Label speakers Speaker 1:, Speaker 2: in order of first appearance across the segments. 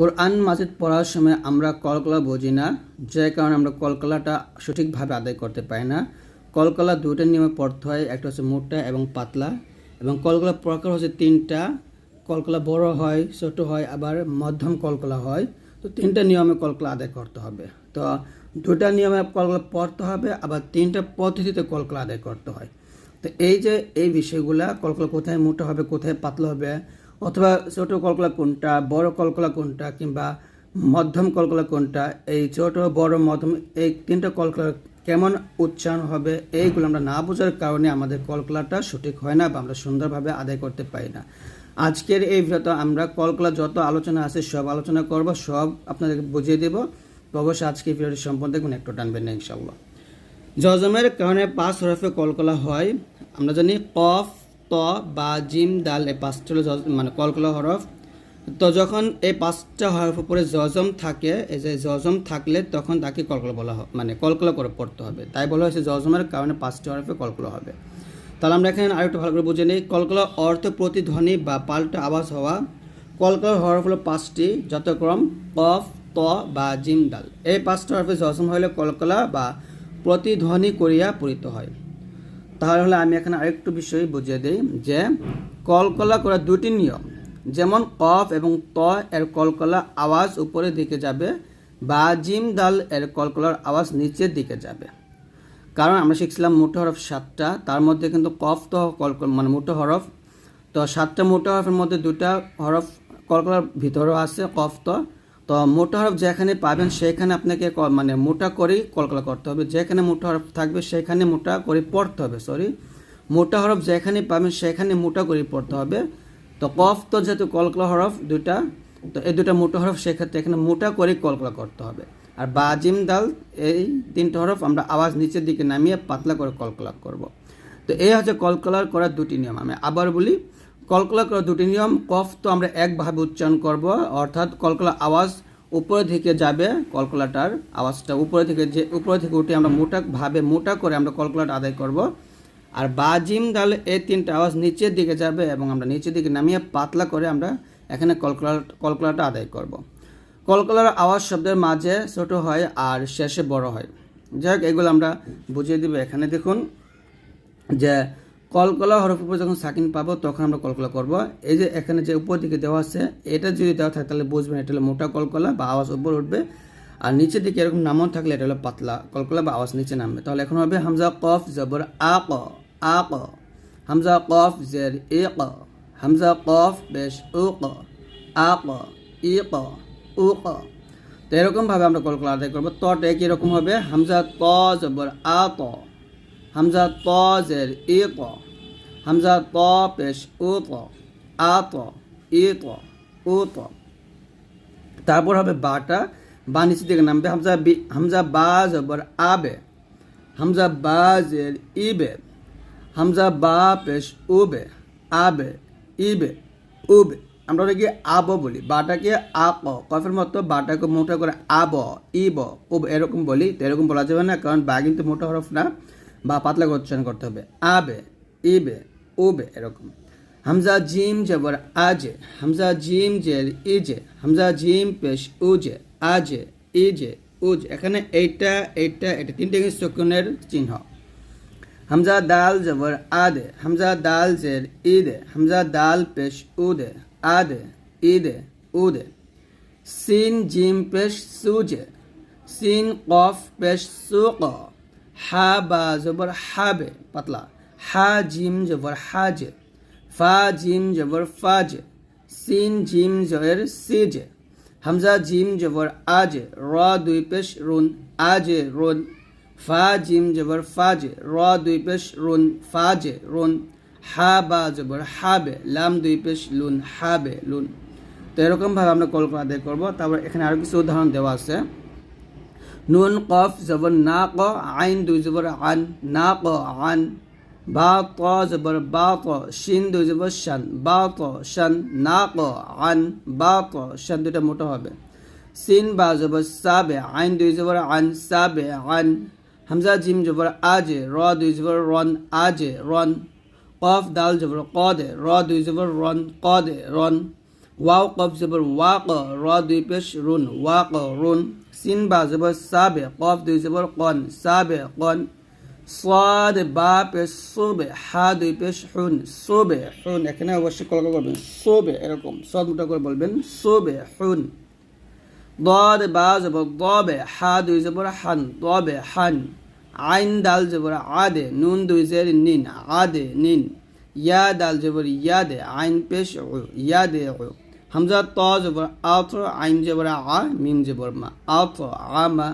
Speaker 1: কোরআন মাজিদ পড়ার সময় আমরা কলকলা বুঝি না, যে কারণে আমরা কলকলাটা সঠিকভাবে আদায় করতে পারি না। কলকলা দুটো নিয়মে পড়তে হয়, একটা হচ্ছে মোটা এবং পাতলা, এবং কলকলা প্রকার হচ্ছে তিনটা। কলকলা বড় হয়, ছোট হয়, আবার মধ্যম কলকলা হয়। তো তিনটা নিয়মে কলকলা আদায় করতে হবে। তো দুটা নিয়মে কলকলা পড়তে হবে, আবার তিনটা পদ্ধতিতে কলকলা আদায় করতে হয়। তো এই যে এই বিষয়গুলা, কলকলা কোথায় মোটা হবে, কোথায় পাতলা হবে অথবা ছোট কলকলা কোনটা, বড় কলকলা কোনটা, কিংবা মধ্যম কলকলা কোনটা, এই ছোট, বড়, মধ্যম, এই তিনটা কলকলা কেমন উচ্চারণ হবে, এইগুলো আমরা না বোঝার কারণে আমাদের কলকলাটা সঠিক হয় না বা আমরা সুন্দরভাবে আদায় করতে পারি না। আজকের এই ভিডিওতে আমরা কলকলা যত আলোচনা আছে সব আলোচনা করব, সব আপনাদেরকে বুঝিয়ে দেব। অবশ্যই আজকে ভিডিওটি সম্পর্কে দেখুন, একটু টানবেন না ইনশাল্লাহ জজমের কারণে পাঁচ হরফে কলকলা হয়। আমরা জানি কফ ত বা জিম দাল এই পাঁচটা হলো মানে কলকলা হরফ। তো যখন এই পাঁচটা হরফ উপরে জজম থাকে, এই যে জজম থাকলে তখন তাকে কলকলা বলা হয় মানে কলকলা করে পড়তে হবে। তাই বলা হয়েছে জজমের কারণে পাঁচটা হরফে কলকলা হবে। তাহলে আমরা এখানে আরেকটু ভালো করে বুঝে নিই। কলকলা অর্থ প্রতিধ্বনি বা পাল্টা আওয়াজ হওয়া। কলকলার হরফ হলো পাঁচটি, যথাক্রম কফ, ত বা জিম দাল এই পাঁচটা হরফে জজম হলে কলকলা বা প্রতিধ্বনি করিয়া পরিত হয়। তাহলে হলে আমি এখানে আরেকটু বিষয় বুঝিয়ে দিই যে কলকলা করা দুটি নিয়ম। যেমন কফ এবং ত এর কলকলা আওয়াজ উপরের দিকে যাবে বা জিম দাল এর কলকলার আওয়াজ নিচের দিকে যাবে। কারণ আমরা শিখছিলাম মোটো হরফ সাতটা, তার মধ্যে কিন্তু কফ তো কলকল মানে মোটো হরফ। তো সাতটা মোটো হরফের মধ্যে দুটা হরফ কলকলার ভিতরেও আছে, কফ তো। তো মোটা হরফ যেখানে পাবেন সেখানে আপনাকে মানে মোটা করেই কলকলা করতে হবে। যেখানে মোটা হরফ থাকবে সেখানে মোটা করে পড়তে হবে সরি মোটা হরফ যেখানে পাবেন সেখানে মোটা করে পড়তে হবে। তো কফ তো যেহেতু কলকলা হরফ দুটা তো এই দুটা মোটা হরফ সেক্ষেত্রে এখানে মোটা করে কলকলা করতে হবে। আর বাজিম দাল, এই তিনটা হরফ আমরা আওয়াজ নিচের দিকে নামিয়ে পাতলা করে কলকলা করব। তো এই হচ্ছে কলকলার করার দুটি নিয়ম। আমি আবার বলি কলকলা করার দুটি নিয়ম কফ তো আমরা একভাবে উচ্চারণ করব, অর্থাৎ কলকলা আওয়াজ উপরে থেকে যাবে, কলকলাটার আওয়াজটা উপরে থেকে যে, উপরে থেকে উঠে আমরা মোটা ভাবে মোটা করে আমরা কলকলাটা আদায় করব। আর বাজিম দাল এই তিনটা আওয়াজ নিচের দিকে যাবে এবং আমরা নিচের দিকে নামিয়ে পাতলা করে আমরা এখানে কলকলা, কলকলাটা আদায় করব। কলকলার আওয়াজ শব্দের মাঝে ছোট হয় আর শেষে বড় হয়। যাই হোক এগুলো আমরা বুঝিয়ে দিব। এখানে দেখুন যে কলকলা হরফ উপর যখন সাকিন পাবো, তখন আমরা কলকলা করব। এই যে এখানে যে উপর দিকে দেওয়া আছে, এটা যদি দেওয়া থাকে, তাহলে বুঝবেন এটা হলো মোটা কলকলা বা আওয়াজ উপর উঠবে। আর নিচের দিকে এরকম নামন থাকলে এটা হলো পাতলা কলকলা বা আওয়াজ নিচে নামবে। তাহলে এখন হবে হামজা কফ জবর আ ক আ ক হামজা কফ জের এ ক হামজা কফ বেশ উ ক আ ক ই ক উ ক তো এরকমভাবে আমরা কলকলা আদায় করব। তটা একই রকম হবে, হামজা ত জবর আ ত হামজা ত জের ই ত হামজা ত পেশ ও ত আ ত এ ত ও ত তারপর হবে বাটা। বা নিচের দিকে নামবে হামজা বি হামজা বা জবর আবে। হামজা বা জের ইবে। হামজা বা পেশ উবে। আবে, ইবে, উবে। আমরা ওটাকে আব বলি। বাটাকে আপ। কফের মতো বাটাকে মোটা করে আব, ইব, উব। এরকম বলি। তো এরকম বলা যাবে না, কারণ বা কিন্তু মোটা হরফ না। বা পাতলা উচ্চারণ করতে হবে। আবে ইবে উবে এরকম। হামজা, জিম, জবর আজে হামজা, জিম জের ইজে হামজা, জিম, পেশ উজে আজে ইজে উজ এখানে এইটা এইটা, এটা তিনটে শকুনের চিহ্ন। হামজা, দাল, জবর আদে হামজা, দাল, জের ইদে হামজা, দাল, পেশ উদে আদে ইদে উদে সিন, জিম, পেশ সুজে সিন, কফ, পেশ সুক হা বা জবর হাবে, পাতলা। হা, জিম, জবর হাজে। ফা, জিম, জবর ফাজে। সিন, জিম জবর সিজে। হামজা, জিম, জবর আজে। র, দুই পেশ, রুন, আজে, রুন। ফা, জিম, জবর ফাজে। র, দুই পেশ, রুন, ফাজে, রুন। হা, বা, জবর হাবে। লাম, দুই পেশ, লুন, হাবে, লুন। তো এরকমভাবে আমরা কল্পনা আদায় করব। তারপর এখানে আরও কিছু উদাহরণ দেওয়া আছে। নুন কফ জবর না ক আইন দুই জবর আন না ক আন বা ত জবর বা ত শিন দুই জবর শান বা ত শান না ক আন বা ত শান দুটা মোটা হবে সিন বা জবর সাবে আইন দুই জবর আন সাবে আন হামজা জিম জবর আজে র দুই জবর রন আজে রন কফ দাল জবর কদে র দুই জবর রন কদে রন ওয়াও কফ জবর ওয়াক র দুই পেশ রুন ওয়াক রুন সিন বা জবর সাবে কফ দুই জবর কন সাবে কন সাদ বা পেশ সোবে হা দুই পেশ হুন সোবে হুন এখানে অবশ্যই কলকা করবেন সোবে এরকম সদ মোটা করে বলবেন সোবে হুন দদ বা জবর দবে হা দুই জবর হান দবে হান আইন দাল জবর আদে নুন দুই জের নিন আদে নিন ইয়া দাল জবর ইয়াদে আইন পেশ ইয়াদে হামজা ত জবর আত আইন জবর আ, মিম জবর মা আত আমা,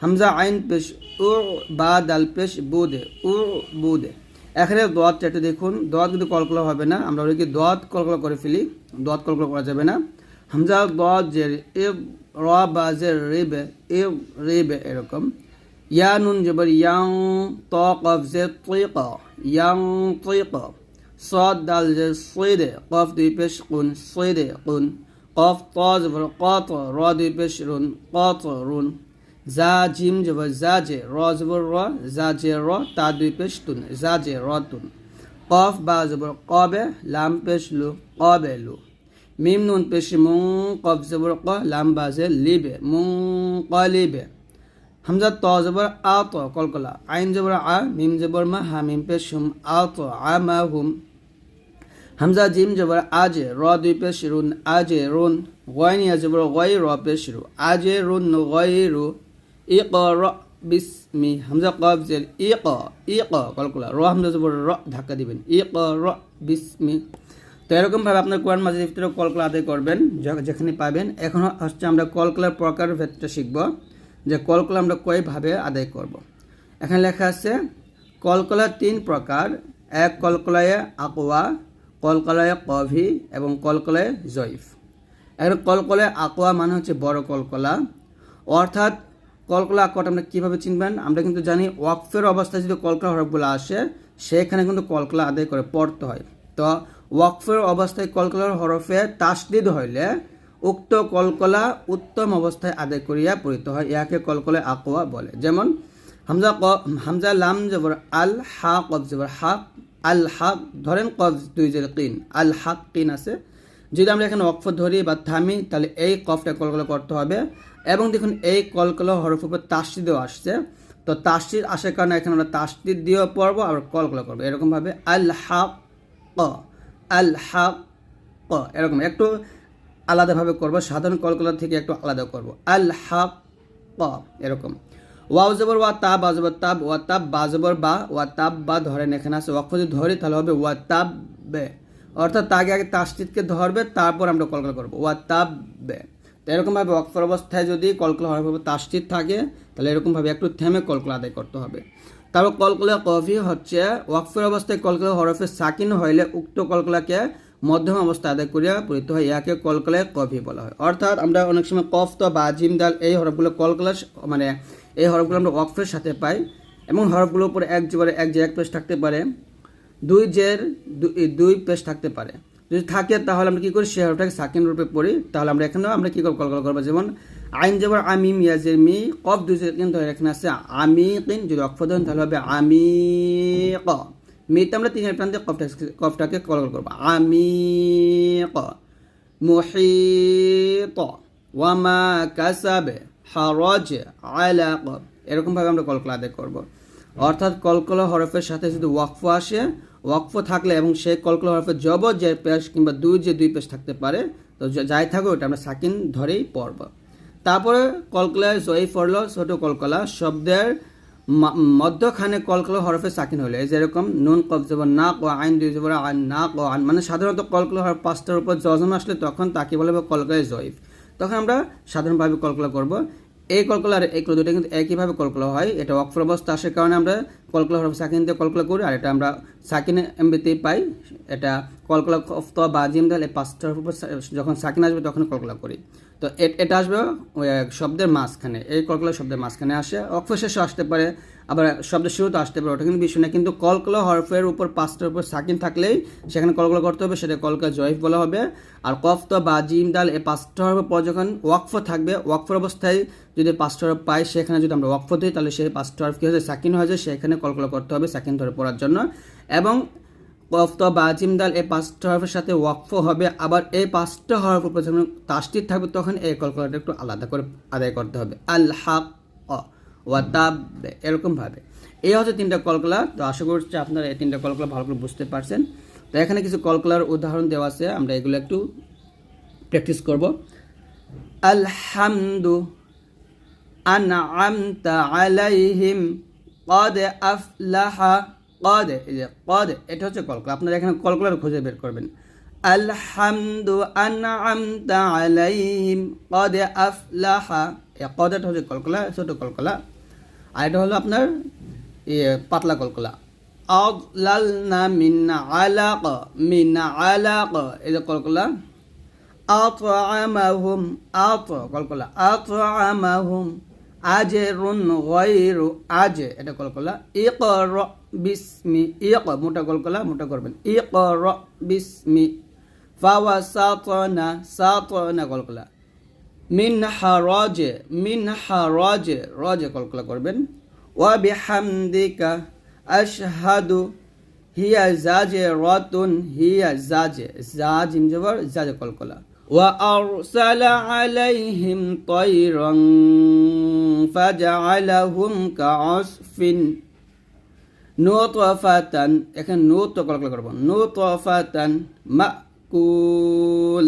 Speaker 1: হামজা আইন পেশ উ, বা, দাল পেশ বুদে, উ, বুদে। এখানে দোয়াত চারটে দেখুন। দোয়াত কিন্তু কলকলা হবে না। আমরা ওটাকে দোয়াত কলকলা করে ফেলি। দোয়াত কলকলা করা যাবে না। হামজা দোয়াত যে এ, র, বা, যে রেবে, এ, রেবে এরকম। ইয়া নুন জবর ইয়াং ত, কফ, যে তৈক ইয়াং তৈক صاد دال যে সৈদে কফ দুই পেশ কুন সৈদে কুন কফ ত জবর কত র দুই পেশ রুন কত রুন জা জিম জবর জা জে র জবর র জা জে র তা দুই পেশ তুন জা জে র তুন কফ বা জবর কবে লাম পেশ লু কবে লু মিম নুন পেশ মুং কফ জবর ক লাম বা জে লিবে মুং ক লিবে হামজা ত জবর আ ত কলকলা আইন জবর আ মিম জবর মা হা মিম পেশ হুম আ ত আ মা হুম হামজা জিম জবর আজে র দুই পেশ রুন আজে রুন গয়নিয়া জবর গয় র পেশ রু আজে রুন গয় রু ইক র বিসমি হামজা কফ জের ইক ইক কলকলা র হামজা জবর র ধাক্কা দিবেন ই ক র বিসমি তো এরকমভাবে আপনার কোরআন মাঝে ভিতরে কলকলা আদায় করবেন যেখানে পাবেন এখন হচ্ছে আমরা কলকলার প্রকার ভেতরে শিখব যে কলকলা আমরা কয়ভাবে আদায় করব। এখানে লেখা আছে কলকলা তিন প্রকার, এক কলকলায় আকোয়া কলকলায় কভি এবং কলকলায় জয়ফ। এখন কলকলায় আকোয়া মানে হচ্ছে বড় কলকলা। অর্থাৎ কলকলা আকোয়াটা আমরা কীভাবে চিনবেন? আমরা কিন্তু জানি ওয়াকফের অবস্থায় যদি কলকলা হরফগুলো আসে, সেখানে কিন্তু কলকলা আদায় করে পড়তে হয়। তো ওয়াকফের অবস্থায় কলকলার হরফে তাসদিদ হইলে উক্ত কলকলা উত্তম অবস্থায় আদায় করিয়া পড়িত হয় ইয়াকে কলকলায় আকোয়া বলে। যেমন হামজা ক হামজা লাম জবর আল হা কব জবর হাক আল হাক ধরেন কব দুই জের কিন আল হাক কিন আছে। যদি আমরা এখানে অক্ষ ধরি বা থামি, তাহলে এই কফটা কলকলা করতে হবে। এবং দেখুন, এই কলকলা হরফ উপর তাসদিদও আসছে। তো তাসদিদ আসার কারণে এখানে আমরা তাসদিদ দিয়েও পড়ব আর কলকলা করব। এরকমভাবে আল হাক ক আল হাক ক এরকম একটু আলাদাভাবে করব। সাধারণ কলকলা থেকে একটু আলাদা করব। আল হাক ক এরকম। ওয়াও জবর ওয়া তাব আজবর তাব, ওয়া তাব, বা জবর বা, ওয়া তাব, বা ধরেন এখানে আছে, ওয়াক্ফ যদি ধরি তাহলে হবে ওয়া তাব বে। অর্থাৎ তাকে আগে তাসটিদকে ধরবে, তারপর আমরা কলকলা করব। ওয়া তাব বে। তো এরকমভাবে ওয়াকফর অবস্থায় যদি কলকলা হরফ তাসটিদ থাকে, তাহলে এরকমভাবে একটু থেমে কলকলা আদায় করতে হবে। তারপর কলকলা কফি হচ্ছে, ওয়াকফের অবস্থায় কলকলা হরফে সাকিন হইলে উক্ত কলকলাকে মধ্যম অবস্থা আদায় করিয়া পরিত হয় ইয়াকে কলকলায় কফি বলা হয়। অর্থাৎ আমরা অনেক সময় কফ, তো বা জিম, দাল এই হরফগুলো কলকলা মানে এই হরফগুলো আমরা ওয়াকফের সাথে পাই এবং হরফগুলোর উপরে এক জোরে এক যে এক পেশ থাকতে পারে। দুই জের, দুই পেশ থাকতে পারে। যদি থাকে তাহলে আমরা কি করি? সে হরফটাকে সাকিন রূপে পড়ি। তাহলে আমরা এখানেও আমরা কি করব? কলকলা করব। যেমন আইন যেমন আমি মিয়াজের মি, কফ দুই কিন্তু এখানে আছে আমি কিন যদি অক্ষ ধরেন তাহলে হবে আমি ক মিতে আমরা তিনের প্রান্তে কফটা কফটাকে কলকল করব। আমি ক মুহিত ওয়ামা কাসাবে। হারজ আলাক। এরকমভাবে আমরা কলকলা আদায় করব। অর্থাৎ কলকলা হরফের সাথে যদি ওয়াকফ আসে, ওয়াকফ থাকলে এবং সেই কলকলা হরফের জবর যে পেশ কিংবা দুই যে দুই পেশ থাকতে পারে, তো যাই থাকুক ওটা আমরা সাকিন ধরেই পড়ব। তারপরে কলকলায় জয়ী পড়ল ছোট কলকলা শব্দের মধ্যখানে কলকলা হরফে সাকিন হলে। যেরকম নুন কব জবর না ক আইন, দুই জবর আইন না ক আন মানে সাধারণত কলকলা হরফ পাঁচটার উপর জজম আসলে তখন তাকে বলে কলকলায় জয়ীফ। তখন আমরা সাধারণভাবে কলকলা করব। এই কলকলা আর এই দুটো কিন্তু একইভাবে কলকলা হয়। এটা অক্ষর অবস্থা আসার কারণে আমরা কলকলা হরফ সাকিন দিয়ে কলকলা করি আর এটা আমরা সাকিনে এমবিতেই পাই। এটা কলকলা কফত বা জিম দাল এই উপর যখন সাকিন আসবে তখন কলকলা করি। তো এটা আসবে শব্দের মাঝখানে। এই কলকলা শব্দের মাঝখানে আসে। অক্ষ শেষে আসতে পারে আবার শব্দের শুরুতে আসতে পারে, ওটা কিন্তু বিষয় না। কিন্তু কলকলা হরফের উপর পাঁচটার উপর সাকিন থাকলেই সেখানে কলকলা করতে হবে সেটা কলকা জয়ফ বলা হবে। আর কফত বা, জিম, দাল এই পাঁচটা হরফের পর যখন ওয়াকফ থাকবে, ওয়াকফর অবস্থায় যদি পাঁচটা হরফ পাই, সেখানে যদি আমরা ওয়াকফ দিই, তাহলে সেই পাঁচটা হরফ কী হয়েছে সাকিন হয়ে যায়, সেখানে কলকলা করতে হবে সাকিন ধরে পড়ার জন্য। এবং কফ, ত, বা, জিম, দাল এই পাঁচটা হরফের সাথে ওয়াকফ হবে, আবার এই পাঁচটা হরফ উপর যখন তাস্তির থাকবে, তখন এই কলকলাটা একটু আলাদা করে আদায় করতে হবে। আল হাক ওয়া তাব এরকমভাবে এই হচ্ছে তিনটা কলকলা, তো আশা করছি আপনারা এই তিনটা কলকলা ভালো করে বুঝতে পারছেন। তো এখানে কিছু কলকলার উদাহরণ দেওয়া আছে, আমরা এগুলো একটু প্র্যাকটিস করব। আলহামদু আনআমতা আলাইহিম কদ আফলাহা যে কদ, এটা হচ্ছে কলকলা। আপনারা এখানে কলকলার খুঁজে বের করবেন। আলহামদু আনআমতা আলাইহিম কদ আফলাহা এই কদটা হচ্ছে কলকলা, ছোট কলকলা। আর এটা হলো আপনার পাতলা কলকলা। আদলালনা মিন আলাক মিন আলাক। এই যে কলকলা। আতআমাহুম, আত, কলকলা। আতআমাহুম আজরুন গায়রু আজ, এটা কলকলা। ইকর বিসমি, ইক, মোটা কলকলা, মোটা করবেন। ইকর বিসমি, ফাওয়াসাতনা, সাতনা কলকলা। মিন হারাজে মিন হারাজে রজে কলকলা করবেন। ওয়া বিহামদিকা আশহাদু, হিয়া জাজে রতুন, হিয়া জাজে জাজ ইমজবর জাজে কলকলা। আরসালা আলাইহিম তায়রান ফাজআলাহুম কাআসফিন। নুতফাতান, এখানে নুত কলকলা করব, নুতফাতান মাকুল।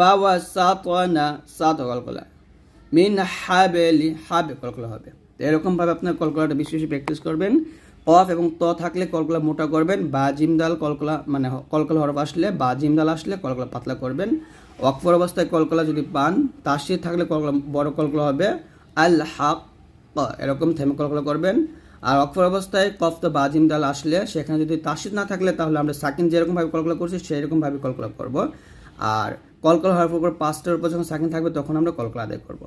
Speaker 1: ফাওয়াসাতনা সাত কলকলা। মিন হাবেলি হাবে কলকলা হবে। এরকমভাবে আপনার কলকলাটা বেশি বেশি প্র্যাকটিস করবেন। কফ এবং ত থাকলে কলকলা মোটা করবেন। বা জিমদাল কলকলা মানে কলকলা হরফ আসলে বা জিমদাল আসলে কলকলা পাতলা করবেন। অক্ষর অবস্থায় কলকলা যদি পান, তাসির থাকলে কলকলা বড় কলকলা হবে। আল হাক এরকম থেমে কলকলা করবেন। আর অক্ষর অবস্থায় কফ তো বা জিমদাল আসলে, সেখানে যদি তাসির না থাকলে তাহলে আমরা সাকিন যেরকমভাবে কলকলা করছি, সেরকমভাবে কলকলা করব। আর কলকলা হওয়ার পর পাঁচটার উপর যখন সাকিন থাকবে তখন আমরা কলকলা আদায় করব।